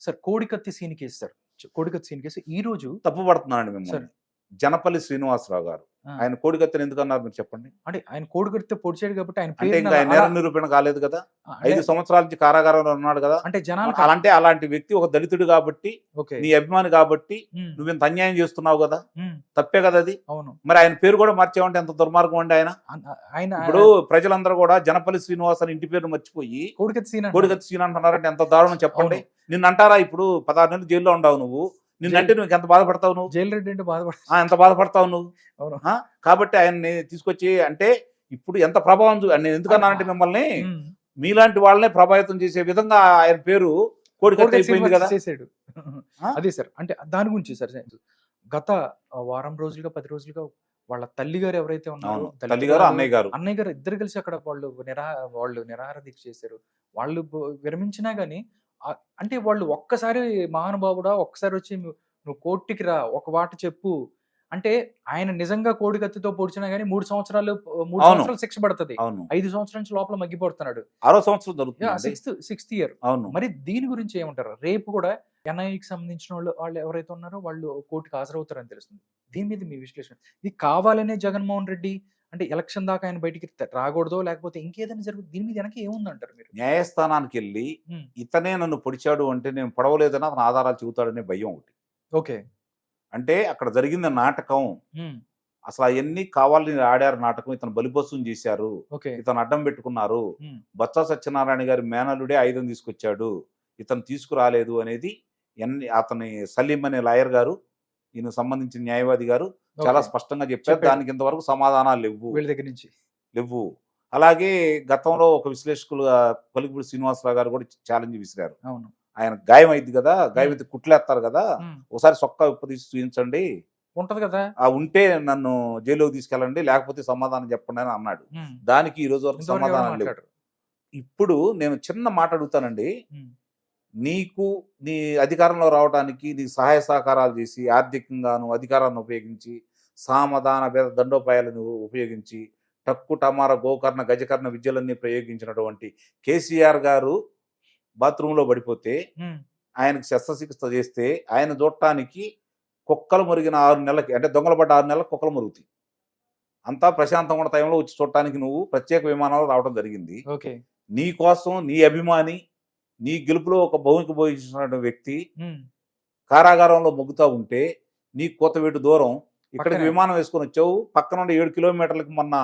Sir కోడికత్తి scene case sir చ- కోడికత్తి scene case ఈ రోజు తప్పు పడుతున్నానండి మిమ్మల్ని సార్. జనపల్లి శ్రీనివాసరావు గారు. ఆయన కోడికత్తెని ఎందుకు అన్నారు మీరు చెప్పండి? అంటే ఆయన కోడికత్తి పొడిచాడు కాబట్టి ఆయన అంటే ఇంకా నేర నిరూపణ కాలేదు కదా? ఐదు సంవత్సరాల నుంచి కారాగారంలో ఉన్నాడు కదా? అంటే జనాలకు అలాంటి అలాంటి వ్యక్తి ఒక దళితుడు కాబట్టి నీ అభిమాని కాబట్టి నువ్వు ఇంత అన్యాయం చేస్తున్నావు కదా? తప్పే కదా అది? అవును. మరి ఆయన పేరు కూడా మార్చామంటే ఎంత దుర్మార్గం అండి ఆయన? ఆయన ఇప్పుడు ప్రజలందరూ కూడా జనపల్లి శ్రీనివాస్ అని ఇంటి పేరు మర్చిపోయి కోడికత్తి సీన్. కోడికత్తి సీన్ అంటున్నారంటే ఎంత దారుణం చెప్పండి. నిన్ను అంటారా ఇప్పుడు పదహారు నెలలు జైల్లో ఉండవు నువ్వు? నిన్నంటే నువ్వు ఎంత బాధపడతావు నువ్వు? జైలు రెడ్డి అంటే బాధపడ ఆ, ఎంత బాధపడతావు నువ్వు? అవును. కాబట్టి ఆయన్ని తీసుకొచ్చి అంటే ఇప్పుడు ఎంత ప్రభావం నేను ఎందుకన్నానంటే మిమ్మల్ని. మీలాంటి వాళ్ళనే ప్రభావితం చేసే విధంగా ఆయన పేరు శ్రీనివాస్ కదా. చేసాడు? అదే సార్ అంటే దాని గురించి సార్ గత వారం రోజులుగా పది రోజులుగా వాళ్ళ తల్లి గారు ఎవరైతే ఉన్నారో తల్లి గారు అన్నయ్య గారు. అన్నయ్య గారు ఇద్దరు కలిసి అక్కడ వాళ్ళు నిరా వాళ్ళు నిరాహార దీక్ష చేశారు. వాళ్ళు విరమించినా గానీ అంటే వాళ్ళు ఒక్కసారి మహానుభావుడా ఒక్కసారి వచ్చి నువ్వు కోర్టుకి రా ఒక మాట చెప్పు. అంటే ఆయన నిజంగా కోడి కత్తితో పొడిచినా గానీ మూడు సంవత్సరాలు మూడు. సంవత్సరాలు శిక్ష పడుతుంది. ఐదు సంవత్సరాల నుంచి లోపల మగ్గిపోతున్నాడు ఆరో సంవత్సరం జరుగుతుంది సిక్స్త్ సిక్స్త్ ఇయర్. అవును. మరి దీని గురించి ఏమంటారు? రేపు కూడా ఎన్ఐకి సంబంధించిన వాళ్ళు వాళ్ళు ఎవరైతే ఉన్నారో వాళ్ళు కోర్టుకు హాజరవుతారని తెలుస్తుంది. దీని మీద మీ విశ్లేషణ. ఇది కావాలనే జగన్మోహన్ రెడ్డి అంటే ఎలక్షన్ దాకా ఆయన బయటికి రాకూడదో లేకపోతే ఇంకేదైనా జరుగుతుంది దీని మీద వెనక ఏముందంటారు మీరు? న్యాయస్థానానికి వెళ్ళి ఇతనే నన్ను పొడిచాడు అంటే నేను పొడవలేదని అతను ఆధారాలు చెబుతాడనే భయం ఒకటి. ఓకే. అంటే అక్కడ జరిగింది నాటకం. అసలు అవన్నీ కావాలని ఆడారు నాటకం. ఇతను బలిపశువుని చేశారు. ఓకే. ఇతను అడ్డం పెట్టుకున్నారు. బొత్స సత్యనారాయణ గారి మేనలుడే ఆయుధం తీసుకొచ్చాడు. ఇతను తీసుకురాలేదు అనేది ఎన్ని అతని సలీం అనే లాయర్ గారు ఈయన సంబంధించిన న్యాయవాది గారు చాలా. స్పష్టంగా చెప్పారు. దానికి ఇంతవరకు సమాధానాలు లేవు. వీళ్ళ దగ్గర నుంచి. లేవు. అలాగే గతంలో ఒక విశ్లేషకులుగా పలుకుపూడి శ్రీనివాసరావు గారు కూడా ఛాలెంజ్ విసిరారు. అవును. ఆయన గాయం అయింది కదా గాయం అయితే కుట్లేస్తారు కదా ఒకసారి సొక్క ఉప్పదీసి చూపించండి ఉంటది కదా. ఆ ఉంటే నన్ను జైలుకి తీసుకెళ్ళండి లేకపోతే సమాధానం చెప్పండి అని అన్నాడు. దానికి ఈ రోజు వరకు సమాధానం మాట్లాడరు. ఇప్పుడు నేను చిన్న మాట అడుగుతానండి. నీకు నీ అధికారంలో రావడానికి నీ సహాయ సహకారాలు చేసి ఆర్థికంగాను అధికారాన్ని ఉపయోగించి సామధాన భేద దండోపాయాలను ఉపయోగించి టక్కు టమార గోకర్ణ గజకర్ణ విద్యలన్నీ ప్రయోగించినటువంటి కేసీఆర్ గారు బాత్రూంలో పడిపోతే ఆయనకు శస్త్రచికిత్స చేస్తే ఆయన చూడటానికి కుక్కలు మురిగిన ఆరు నెలలకి అంటే దొంగలు పడ్డ ఆరు నెలలకు కుక్కలు మురుగుతాయి. అంతా ప్రశాంతంగా ఉన్న టైంలో వచ్చి చూడటానికి నువ్వు ప్రత్యేక విమానాలు రావడం జరిగింది. ఓకే. నీ కోసం నీ అభిమాని నీ గెలుపులో ఒక భూమికి పోయించిన వ్యక్తి కారాగారంలో మొగ్గుతా ఉంటే నీ కోతవేటు దూరం ఇక్కడికి. విమానం వేసుకొని వచ్చావు. పక్కన ఉండే ఏడు కిలోమీటర్లకు మొన్న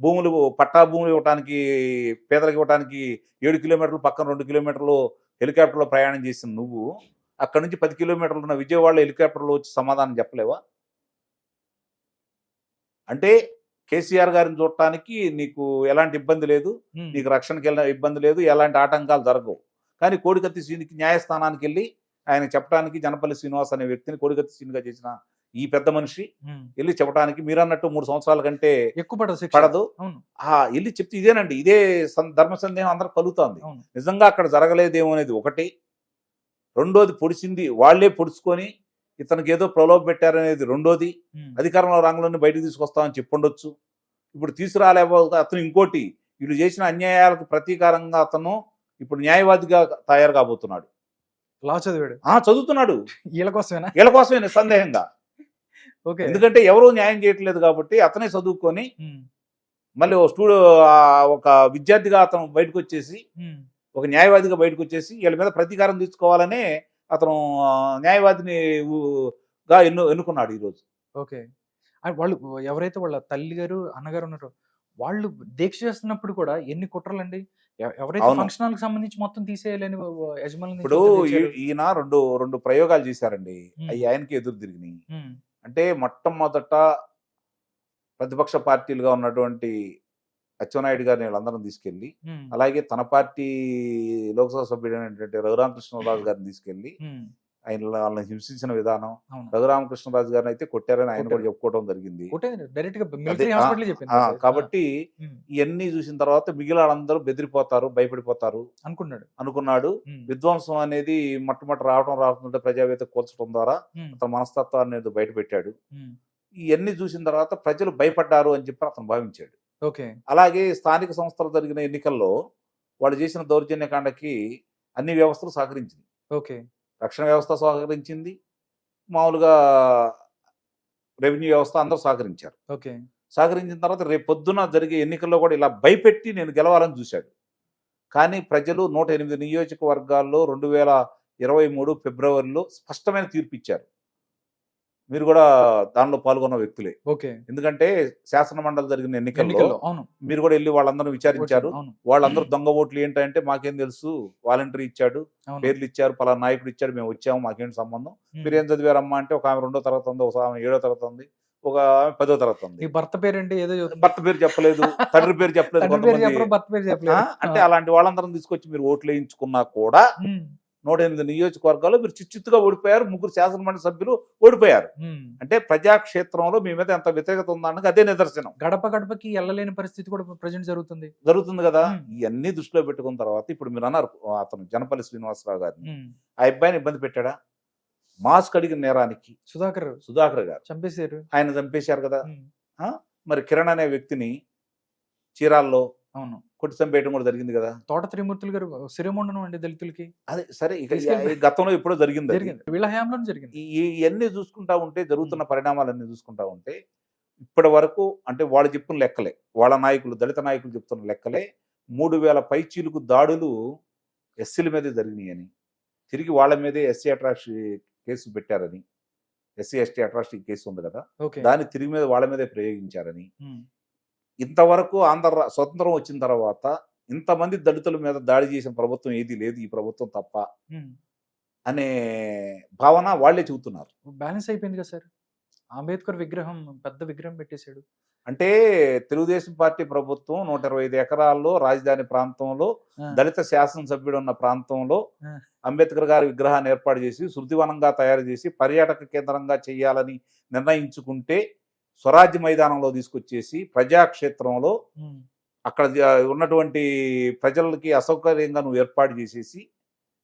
భూములు పట్టా భూములు ఇవ్వడానికి పేదలకు ఇవ్వడానికి ఏడు కిలోమీటర్లు పక్కన రెండు కిలోమీటర్లు హెలికాప్టర్లో ప్రయాణం చేసిన నువ్వు. అక్కడ నుంచి పది కిలోమీటర్లు ఉన్న విజయవాడలో హెలికాప్టర్లో వచ్చి సమాధానం చెప్పలేవా? అంటే కేసీఆర్ గారిని చూడటానికి నీకు ఎలాంటి ఇబ్బంది లేదు. నీకు రక్షణకి వెళ్ళిన ఇబ్బంది లేదు. ఎలాంటి ఆటంకాలు జరగవు. కానీ కోడికత్తి శ్రీనికి న్యాయస్థానానికి వెళ్ళి ఆయన చెప్పడానికి జనపల్లి శ్రీనివాస్ అనే వ్యక్తిని కోడికత్తి శ్రీనిగా చేసిన ఈ పెద్ద మనిషి. వెళ్ళి చెప్పడానికి మీరు అన్నట్టు మూడు సంవత్సరాల కంటే ఎక్కువ పడదు పడదు. ఆ వెళ్ళి చెప్తే ఇదేనండి ఇదే ధర్మ సందేహం అందరూ కలుగుతోంది. నిజంగా అక్కడ జరగలేదేమో అనేది ఒకటి. రెండోది పొడిచింది వాళ్ళే పొడుచుకొని ఇతనికి ఏదో ప్రలోభ పెట్టారనేది రెండోది. అధికారంలో రంగంలోని బయటకు తీసుకొస్తామని చెప్పుండొచ్చు. ఇప్పుడు తీసుకురాలేకపోతే అతను ఇంకోటి వీళ్ళు చేసిన అన్యాయాలకు ప్రతీకారంగా అతను ఇప్పుడు న్యాయవాదిగా తయారు కాబోతున్నాడు. లా చదివాడు. ఆ చదువుతున్నాడు. వీళ్ళ కోసమేనా? వీళ్ళ కోసమే నిస్సందేహంగా ఓకే ఎందుకంటే ఎవరూ న్యాయం చేయట్లేదు కాబట్టి అతనే చదువుకొని మళ్ళీ ఓ స్టూడె ఆ ఒక విద్యార్థిగా అతను బయటకు వచ్చేసి ఒక న్యాయవాదిగా బయటకు వచ్చేసి వీళ్ళ మీద ప్రతీకారం తీసుకోవాలనే అతను న్యాయవాదిని గా ఎన్ను ఎన్నుకున్నాడు ఈరోజు. ఓకే. వాళ్ళు ఎవరైతే వాళ్ళ తల్లి గారు అన్నగారు ఉన్నారో వాళ్ళు దీక్ష చేస్తున్నప్పుడు కూడా ఎన్ని కుట్రలండి. ఎవ- ఎవరైతే అవును. ఫంక్షన్ హాల్ సంబంధించి మొత్తం తీసేయాలని యజమాని ఇప్పుడు ఈయన రెండు రెండు ప్రయోగాలు చేశారండి. అవి ఆయనకి ఎదురు తిరిగినాయి. అంటే మొట్టమొదట ప్రతిపక్ష పార్టీలుగా ఉన్నటువంటి అచ్చెన్నాయుడు గారిని వీళ్ళందరం తీసుకెళ్ళి అలాగే తన పార్టీ లోక్సభ సభ్యుడైనటువంటి రఘురామకృష్ణరాజు గారిని తీసుకెళ్ళి ఆయన వాళ్ళని హింసించిన విధానం రఘురామకృష్ణరాజు గారిని అయితే కొట్టారని ఆయన కూడా. చెప్పుకోవడం జరిగింది. కాబట్టి ఇవన్నీ చూసిన తర్వాత మిగిలిన వాళ్ళందరూ బెదిరిపోతారు భయపడిపోతారు. అనుకున్నాడు. అనుకున్నాడు. విధ్వంసం అనేది మొట్టమొదటి రావడం రాకుండా ప్రజావేత్త కూల్చడం ద్వారా అతని మనస్తత్వాన్ని అనేది బయట పెట్టాడు ఇవన్నీ చూసిన తర్వాత ప్రజలు భయపడ్డారు అని చెప్పి అతను భావించాడు. ఓకే. అలాగే స్థానిక సంస్థలు జరిగిన ఎన్నికల్లో వాళ్ళు చేసిన దౌర్జన్యకాండకి అన్ని వ్యవస్థలు సహకరించింది ఓకే. రక్షణ వ్యవస్థ సహకరించింది మామూలుగా రెవెన్యూ వ్యవస్థ అందరూ సహకరించారు. ఓకే. సహకరించిన తర్వాత రేపు పొద్దున జరిగే ఎన్నికల్లో కూడా ఇలా భయపెట్టి నేను గెలవాలని చూశాడు. కానీ ప్రజలు నూట ఎనిమిది నియోజకవర్గాల్లో రెండు వేల ఇరవై మూడు ఫిబ్రవరిలో స్పష్టమైన తీర్పు ఇచ్చారు. మీరు కూడా దానిలో పాల్గొన్న వ్యక్తులే. ఓకే. ఎందుకంటే శాసన మండలి జరిగిన ఎన్నికల్లో మీరు కూడా వెళ్ళి వాళ్ళందరూ విచారించారు. వాళ్ళందరూ దొంగ ఓట్లు ఏంటంటే మాకేం తెలుసు వాలంటరీ ఇచ్చాడు పేర్లు ఇచ్చారు పలా నాయకుడు ఇచ్చాడు మేము వచ్చాము మాకేంటి సంబంధం. మీరు ఏం చదివారమ్మా అంటే ఒక ఆమె రెండో తరగతి ఉంది ఒక ఆమె ఏడో తరగతి ఉంది ఒక ఆమె పదో తరగతి ఉంది. భర్త పేరేంటి? ఏదో చెప్తున్నారు. భర్త పేరు చెప్పలేదు తండ్రి పేరు చెప్పలేదు పేరు పేరు అంటే అలాంటి వాళ్ళందరం తీసుకొచ్చి మీరు ఓట్లు వేయించుకున్నా కూడా నూట ఎనిమిది నియోజకవర్గాల్లో మీరు చిచ్చుగా ఓడిపోయారు. ముగ్గురు శాసనమండలి సభ్యులు ఓడిపోయారు. అంటే ప్రజాక్షేత్రంలో మీ మీద ఎంత వ్యతిరేకత ఉందన్నది అదే నిదర్శనం. గడప గడపకి వెళ్ళలేని పరిస్థితి కూడా ప్రజెంట్ జరుగుతుంది. జరుగుతుంది కదా. ఇవన్నీ దృష్టిలో పెట్టుకున్న తర్వాత ఇప్పుడు మీరు అన్నారు అతను జనపల్లి శ్రీనివాసరావు గారిని. ఆ అబ్బాయిని ఇబ్బంది పెట్టాడా? మాస్క్ అడిగిన నేరానికి సుధాకర్ సుధాకర్ గారు. చంపేశారు. ఆయన చంపేశారు కదా. మరి కిరణ్ అనే వ్యక్తిని చీరాల్లో అవును. కొట్టి చంపేయడం కూడా జరిగింది కదా. తోట త్రిమూర్తులు గారు శిరోమండనం అండి దళితులకి. అదే సరే ఇక గతంలో ఎప్పుడో జరిగింది. జరిగింది. వీళ్ళ హయాంలోనే జరిగింది ఇవన్నీ చూసుకుంటా ఉంటే జరుగుతున్న పరిణామాలన్నీ చూసుకుంటా ఉంటే ఇప్పటి వరకు అంటే వాళ్ళు చెప్తున్న లెక్కలే. వాళ్ళ నాయకులు దళిత నాయకులు చెప్తున్న లెక్కలే. మూడు వేల పైచీలకు దాడులు ఎస్సీల మీదే జరిగినాయని తిరిగి వాళ్ళ మీదే ఎస్సీ అట్రాసిటీ కేసు పెట్టారని ఎస్సీ ఎస్టీ అట్రాసిటీ కేసు ఉంది కదా. దాన్ని తిరిగి మీద వాళ్ళ మీదే ప్రయోగించారని. ఇంతవరకు ఆంధ్ర స్వతంత్రం వచ్చిన తర్వాత ఇంతమంది దళితుల మీద దాడి చేసిన ప్రభుత్వం ఏది లేదు ఈ ప్రభుత్వం తప్ప. అనే భావన వాళ్ళే చెబుతున్నారు బ్యాలెన్స్ అయిపోయింది కదా సార్ అంబేద్కర్ విగ్రహం పెద్ద విగ్రహం పెట్టేశాడు అంటే తెలుగుదేశం పార్టీ ప్రభుత్వం నూట ఇరవై ఐదు ఎకరాల్లో రాజధాని ప్రాంతంలో. దళిత శాసనసభ్యుడు ఉన్న ప్రాంతంలో. అంబేద్కర్ గారి విగ్రహాన్ని ఏర్పాటు చేసి శృతివనంగా తయారు చేసి పర్యాటక కేంద్రంగా చేయాలని నిర్ణయించుకుంటే స్వరాజ్య మైదానంలో తీసుకొచ్చేసి ప్రజాక్షేత్రంలో. అక్కడ ఉన్నటువంటి ప్రజలకి అసౌకర్యంగా నువ్వు ఏర్పాటు చేసేసి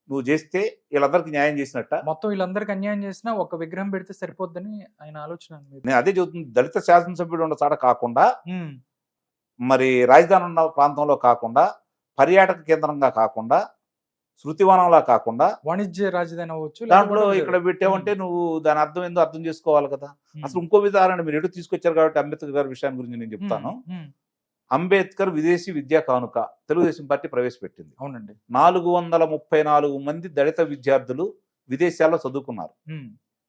నువ్వు చేస్తే వీళ్ళందరికీ న్యాయం చేసినట్ట మొత్తం వీళ్ళందరికీ అన్యాయం చేసినా ఒక విగ్రహం పెడితే సరిపోద్దని ఆయన ఆలోచన. నేను అదే చెబుతుంది దళిత శాసనసభ్యుడు ఉన్న చాట కాకుండా. మరి రాజధాని ఉన్న ప్రాంతంలో కాకుండా పర్యాటక కేంద్రంగా కాకుండా శృతివనంలా కాకుండా వాణిజ్య రాజధాని అవ్వచ్చు దాంట్లో. ఇక్కడ పెట్టామంటే నువ్వు దాని అర్థం ఏందో అర్థం చేసుకోవాలి కదా. అసలు ఇంకో విధానం మీరు ఎటు తీసుకొచ్చారు కాబట్టి అంబేద్కర్ గారి విషయాన్ని గురించి నేను చెప్తాను. అంబేద్కర్ విదేశీ విద్యా కానుక తెలుగుదేశం పార్టీ ప్రవేశపెట్టింది అవునండి నాలుగు వందల ముప్పై నాలుగు మంది దళిత విద్యార్థులు విదేశాల్లో చదువుకున్నారు.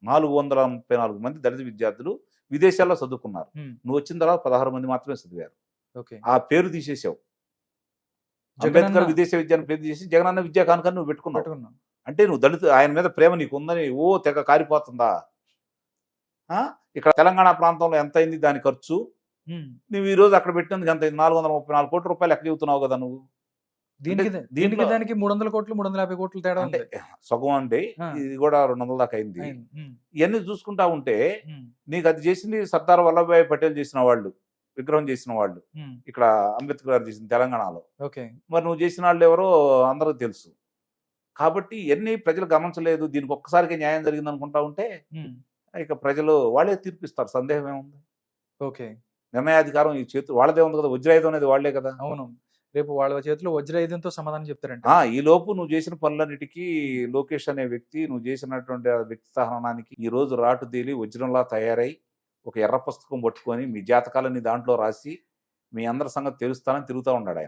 నాలుగు వందల ముప్పై నాలుగు మంది దళిత విద్యార్థులు విదేశాల్లో చదువుకున్నారు. నువ్వు వచ్చిన తర్వాత పదహారు మంది మాత్రమే చదివారు ఆ పేరు తీసేసావు అంబేద్కర్ విదేశ విద్యను పేరు తీసి జగనన్న విద్యా కానుక నువ్వు పెట్టుకున్నావు. పెట్టుకున్నాం అంటే నువ్వు దళిత ఆయన మీద ప్రేమ నీకు ఉందని ఓ తెగ కారిపోతుందా? ఆ? ఇక్కడ తెలంగాణ ప్రాంతంలో ఎంత అయింది దాని ఖర్చు. నువ్వు ఈ రోజు అక్కడ పెట్టినందుకు ఎంత నాలుగు వందల ముప్పై నాలుగు కోట్ల రూపాయలు ఎక్కడ చెబుతున్నావు కదా నువ్వు? దీనికి దీనికి దానికి మూడు వందల కోట్లు మూడు వందల యాభై కోట్లు తేడా అంటే ఉంది. సగం ఆ. ఇది కూడా రెండు వందల దాకా అయింది. ఇవన్నీ చూసుకుంటా ఉంటే. నీకు అది చేసింది సర్దార్ వల్లభాయ్ పటేల్ చేసిన వాళ్ళు. విగ్రహం చేసిన వాళ్ళు. ఇక్కడ అంబేద్కర్ గారు చేసిన తెలంగాణలో. ఓకే. మరి నువ్వు చేసిన వాళ్ళు ఎవరో అందరికీ తెలుసు. కాబట్టి ఇవన్నీ ప్రజలు గమనించలేదు. దీనికి ఒక్కసారికి న్యాయం జరిగింది అనుకుంటా ఉంటే. ఇక ప్రజలు వాళ్ళే తీర్పిస్తారు. సందేహం ఏముంది? ఓకే. నిర్ణయాధికారం ఈ చేతు వాళ్ళదే ఉంది కదా. వజ్రాయుధం అనేది వాళ్ళే కదా. అవును. రేపు వాళ్ళ చేతిలో వజ్రాయుధంతో సమాధానం చెప్తారంట. ఈ లోపు నువ్వు చేసిన పనులన్నిటికీ లోకేష్ అనే వ్యక్తి నువ్వు చేసినటువంటి వ్యక్తి సహనానికి ఈ రోజు రాటు తేలి వజ్రంలా తయారై ఒక ఎర్ర పుస్తకం పట్టుకొని మీ జాతకాలని దాంట్లో రాసి మీ అందరి సంగతి తెలుస్తానని తిరుగుతూ ఉన్నాడు ఆయన.